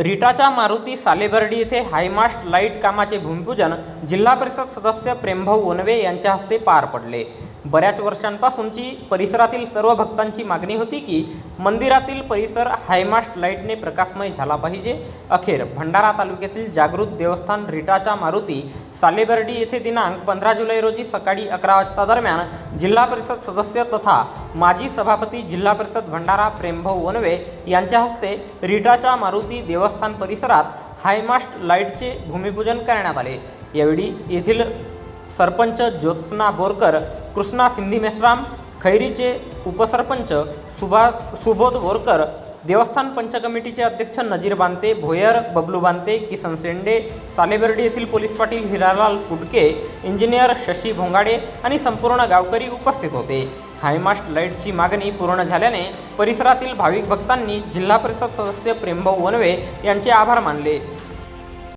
रिटाच्या मारुती सालेबर्डी येथे high mast light कामाचे भूमिपूजन जिल्हा परिषद सदस्य प्रेमभाऊ वनवे यांच्या हस्ते पार पडले. बऱ्याच वर्षांपासूनची परिसरातील सर्व भक्तांची मागणी होती की मंदिरातील परिसर हायमास्ट लाईटने प्रकाशमय झाला पाहिजे. अखेर भंडारा तालुक्यातील जागृत देवस्थान रिटाच्या मारुती सालेबर्डी येथे दिनांक पंधरा जुलै रोजी सकाळी अकरा वाजता दरम्यान जिल्हा परिषद सदस्य तथा माजी सभापती जिल्हा परिषद भंडारा प्रेमभाऊ वनवे यांच्या हस्ते रिटाच्या मारुती देवस्थान परिसरात हायमास्ट लाईटचे भूमिपूजन करण्यात आले. यावेळी येथील सरपंच ज्योत्स्ना बोरकर कृष्णा सिंधी मेश्राम खैरीचे उपसरपंच सुभाष सुबोध बोरकर देवस्थान पंच कमिटीचे अध्यक्ष नजीर बांते भोयर बबलू बांते किसन सेंडे सालेबर्डी येथील पोलीस पाटील हिरालाल पुडके इंजिनियर शशी भोंगाडे आणि संपूर्ण गावकरी उपस्थित होते. हायमास्ट लाईटची मागणी पूर्ण झाल्याने परिसरातील भाविक भक्तांनी जिल्हा परिषद सदस्य प्रेमभाऊ वनवे यांचे आभार मानले.